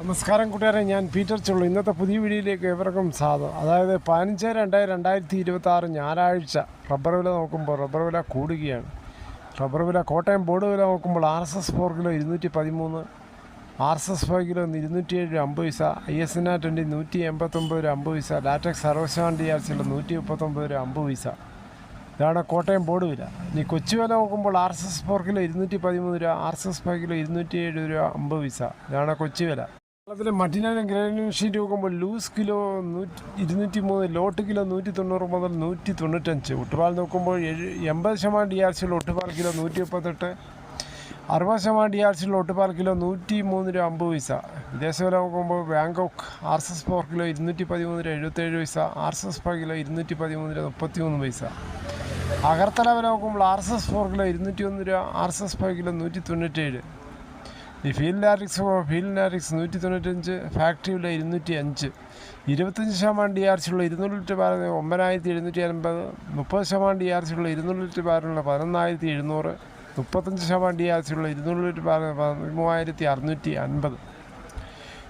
നമസ്കാരം കൂട്ടുകാരെ ഞാൻ പീറ്റർ ചുള്ളു. ഇന്നത്തെ പുതിയ വീഡിയോയിലേക്ക് ഏവർക്കും സ്വാഗതം. അതായത് പതിനഞ്ച് രണ്ട് രണ്ടായിരത്തി ഇരുപത്തി ആറ് ഞായറാഴ്ച റബ്ബർ വില നോക്കുമ്പോൾ റബ്ബർ വില കൂടുകയാണ്. റബ്ബർ വില കോട്ടയം ബോർഡ് വില നോക്കുമ്പോൾ R S S four kilo ഇരുന്നൂറ്റി പതിമൂന്ന് R S S five kilo ഇരുന്നൂറ്റി ഏഴ് അമ്പത് പൈസ I S N R twenty നൂറ്റി എൺപത്തൊമ്പത് രൂപ അമ്പത് പൈസ ലാറ്റക്സ് സർവശാണ്ടി ഡി ആർ നൂറ്റി മുപ്പത്തൊമ്പത് രൂപ അമ്പത് പൈസ. ഇതാണ് കോട്ടയം ബോർഡ് വില. ഇനി കൊച്ചു വില നോക്കുമ്പോൾ R S S four kilo ഇരുന്നൂറ്റി പതിമൂന്ന് രൂപ R S S five kilo ഇരുന്നൂറ്റി ഏഴ് രൂപ അമ്പത് പൈസ. ഇതാണ് കൊച്ചു വില. കേരളത്തിലെ മറ്റിനാനും ഗ്രാനുലർ ഷീറ്റ് നോക്കുമ്പോൾ ലൂസ് കിലോ നൂറ്റി ഇരുന്നൂറ്റി മൂന്ന് ലോട്ട് കിലോ നൂറ്റി തൊണ്ണൂറ് മുതൽ നൂറ്റി തൊണ്ണൂറ്റഞ്ച് ഒട്ടുപാൽ നോക്കുമ്പോൾ എൺപത് ശതമാനം ഡി ആർ സിയുള്ള ഒട്ടുപാൽ കിലോ നൂറ്റി മുപ്പത്തെട്ട് അറുപത് ശതമാനം ഡി ആർ സിയുള്ള ഒട്ടുപാൽ കിലോ നൂറ്റി മൂന്ന് രൂപ അമ്പത് പൈസ. വിദേശ വില നോക്കുമ്പോൾ Bangkok R S S four kilo ഇരുന്നൂറ്റി പതിമൂന്ന് രൂപ എഴുപത്തേഴ് പൈസ R S S four kilo ഇരുന്നൂറ്റി പതിമൂന്ന് രൂപ മുപ്പത്തി മൂന്ന് പൈസ. അഗർത്തല വില നോക്കുമ്പോൾ R S S four kilo ഇരുന്നൂറ്റി ഒന്ന് രൂപ R S S four kilo നൂറ്റി തൊണ്ണൂറ്റേഴ് ഈ ഫീൽഡ് ലാരിക്സ് ഫീൽഡ് ലാരിക്സ് നൂറ്റി തൊണ്ണൂറ്റഞ്ച് ഫാക്ടറി ഉള്ള ഇരുന്നൂറ്റി അഞ്ച് ഇരുപത്തഞ്ച് ശതമാനം ഡി ആർ സിയുള്ള ഇരുന്നൂറ് ലിറ്റർ ബാരൽ ഒമ്പതിനായിരത്തി എഴുന്നൂറ്റി അൻപത് മുപ്പത് ശതമാനം ഡി ആർ സിയുള്ള ഇരുന്നൂറ് ലിറ്റർ ബാരലുള്ള പതിനൊന്നായിരത്തി എഴുന്നൂറ് മുപ്പത്തഞ്ച് ശതമാനം ഡി ആർ സിയുള്ള ഇരുന്നൂറ് ലിറ്റർ ബാരൽ പതിമൂവായിരത്തി അറുന്നൂറ്റി അൻപത്.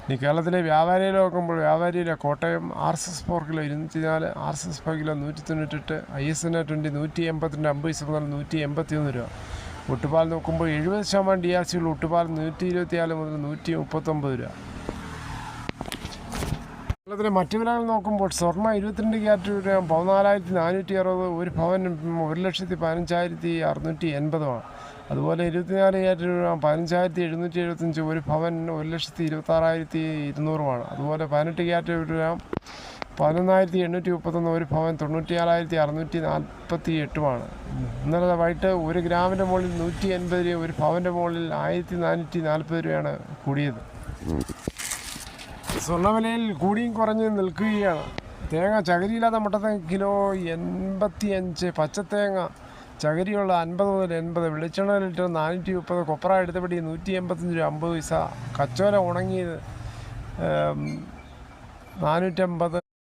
ഇനി കേരളത്തിലെ വ്യാപാരിയിൽ നോക്കുമ്പോൾ വ്യാപാരിയിലെ Kottayam R S S four kilo ഇരുന്നൂറ്റി നാല് R S S four kilo നൂറ്റി തൊണ്ണൂറ്റെട്ട് I S N A twenty നൂറ്റി എൺപത്തിരണ്ട് അമ്പത് മുതൽ നൂറ്റി എൺപത്തി ഒന്ന് രൂപ. ഒട്ടുപാൽ നോക്കുമ്പോൾ എഴുപത് ശതമാനം ഡി ആർ സിയുള്ള ഒട്ടുപാൽ നൂറ്റി ഇരുപത്തിനാല് മുതൽ നൂറ്റി മുപ്പത്തൊമ്പത് രൂപ. കേരളത്തിലെ മറ്റു വിലകൾ നോക്കുമ്പോൾ സ്വർണ ഇരുപത്തിരണ്ട് ക്യാരറ്റ് രൂപ പതിനാലായിരത്തി നാനൂറ്റി അറുപത് ഒരു ഭവൻ ഒരു ലക്ഷത്തി പതിനഞ്ചായിരത്തി അറുന്നൂറ്റി എൺപതുമാണ് അതുപോലെ ഇരുപത്തിനാല് ക്യാരറ്റ് രൂപ പതിനഞ്ചായിരത്തി എഴുന്നൂറ്റി എഴുപത്തഞ്ച് ഒരു ഭവൻ ഒരു ലക്ഷത്തി ഇരുപത്താറായിരത്തി ഇരുന്നൂറുമാണ് അതുപോലെ പതിനെട്ട് ക്യാരറ്റ് രൂപ പതിനൊന്നായിരത്തി എണ്ണൂറ്റി മുപ്പത്തൊന്ന് ഒരു ഭവൻ തൊണ്ണൂറ്റിയാറായിരത്തി അറുന്നൂറ്റി നാൽപ്പത്തി എട്ടുമാണ് ഇന്നലെ വൈകിട്ട് ഒരു ഗ്രാമിന്റെ മുകളിൽ നൂറ്റി എൺപത് രൂപ ഒരു ഭവന്റെ മുകളിൽ ആയിരത്തി നാനൂറ്റി നാൽപ്പത് രൂപയാണ് കൂടിയത്. സ്വർണവിലയിൽ കൂടിയും കുറഞ്ഞും നിൽക്കുകയാണ്. തേങ്ങ ചകരിയില്ലാത്ത മുട്ടത്തേങ്ങ കിലോ എൺപത്തി അഞ്ച് പച്ചത്തേങ്ങ ചകരിയുള്ള അൻപത് മുതൽ എൺപത് വെളിച്ചെണ്ണ ലിറ്റർ നാനൂറ്റി മുപ്പത് കൊപ്ര എടുത്തപടി നൂറ്റി എൺപത്തഞ്ച് രൂപ അമ്പത് പൈസ കച്ചോല ഉണങ്ങിയത് ഏം,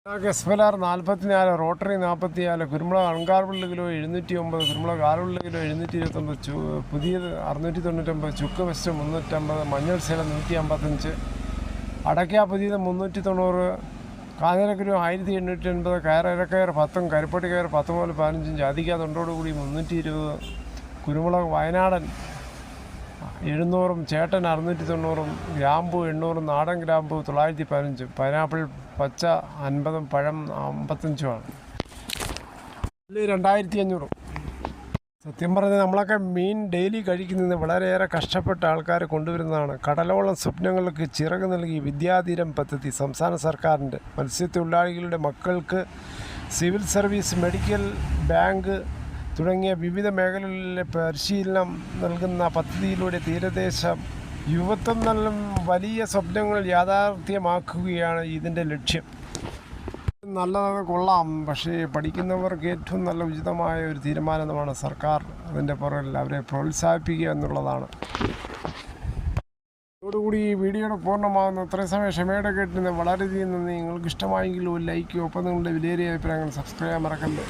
നാനൂറ്റമ്പത് നാൽപ്പത്തിനാല് നാൽപ്പത്തി നാല് റോട്ടറി നാൽപ്പത്തിനാല് കുരുമുളക് അൺകാർബിളിൽ കിലോ എഴുന്നൂറ്റി ഒമ്പത് കുരുമുളക് ആറുള്ള കിലോ എഴുന്നൂറ്റി ഇരുപത്തൊമ്പത് ചു പുതിയത് അറുന്നൂറ്റി തൊണ്ണൂറ്റൊമ്പത് ചുക്ക് വെസ്റ്റ് മുന്നൂറ്റമ്പത് മഞ്ഞൾ സേല നൂറ്റി അമ്പത്തഞ്ച് അടയ്ക്ക പുതിയത് മുന്നൂറ്റി തൊണ്ണൂറ് കാഞ്ഞിരക്കുരു ആയിരത്തി എണ്ണൂറ്റി എൺപത് കയർ ഇരക്കയർ പത്തും കരിപ്പട്ടി കയർ പത്ത് മുതൽ പതിനഞ്ചും ജാതിക്ക തൊണ്ടോടുകൂടി മുന്നൂറ്റി ഇരുപത് കുരുമുളക് വയനാടൻ എഴുന്നൂറും ചേട്ടൻ അറുന്നൂറ്റി തൊണ്ണൂറും ഗ്രാമ്പു എണ്ണൂറും നാടൻ ഗ്രാമ്പു തൊള്ളായിരത്തി പതിനഞ്ചും പൈനാപ്പിൾ പച്ച അൻപതും പഴം അമ്പത്തഞ്ചുമാണ്. രണ്ടായിരത്തി അഞ്ഞൂറും സത്യം പറഞ്ഞാൽ നമ്മളൊക്കെ മീൻ ഡെയിലി കഴിക്കുന്നത് വളരെയേറെ കഷ്ടപ്പെട്ട ആൾക്കാർ കൊണ്ടുവരുന്നതാണ്. കടലോളം സ്വപ്നങ്ങൾക്ക് ചിറക് നൽകി വിദ്യാധീരം പദ്ധതി സംസ്ഥാന സർക്കാരിന്റെ. മത്സ്യത്തൊഴിലാളികളുടെ മക്കൾക്ക് സിവിൽ സർവീസ് മെഡിക്കൽ ബാങ്ക് തുടങ്ങിയ വിവിധ മേഖലകളിലെ പരിശീലനം നൽകുന്ന പദ്ധതിയിലൂടെ തീരദേശ യുവത്വം നല്ല വലിയ സ്വപ്നങ്ങൾ യാഥാർത്ഥ്യമാക്കുകയാണ് ഇതിന്റെ ലക്ഷ്യം. നല്ലത് കൊള്ളാം. പക്ഷേ പഠിക്കുന്നവർക്ക് ഏറ്റവും നല്ല ഉചിതമായ ഒരു തീരുമാനമാണ് സർക്കാർ. അതിന്റെ പുറകിൽ അവരെ പ്രോത്സാഹിപ്പിക്കുക എന്നുള്ളതാണ്. ഇതോടുകൂടി ഈ വീഡിയോയുടെ പൂർണമാകുന്ന. അത്രയും സമയം ക്ഷമയുടെ കേട്ടിരുന്ന വളരെയധികം നിങ്ങൾക്ക് ഇഷ്ടമായെങ്കിൽ ഒരു ലൈക്ക് ഒപ്പം നിങ്ങളുടെ വിലയേറിയ അഭിപ്രായങ്ങൾ സബ്സ്ക്രൈബ് ചെയ്യാൻ മറക്കല്ലേ.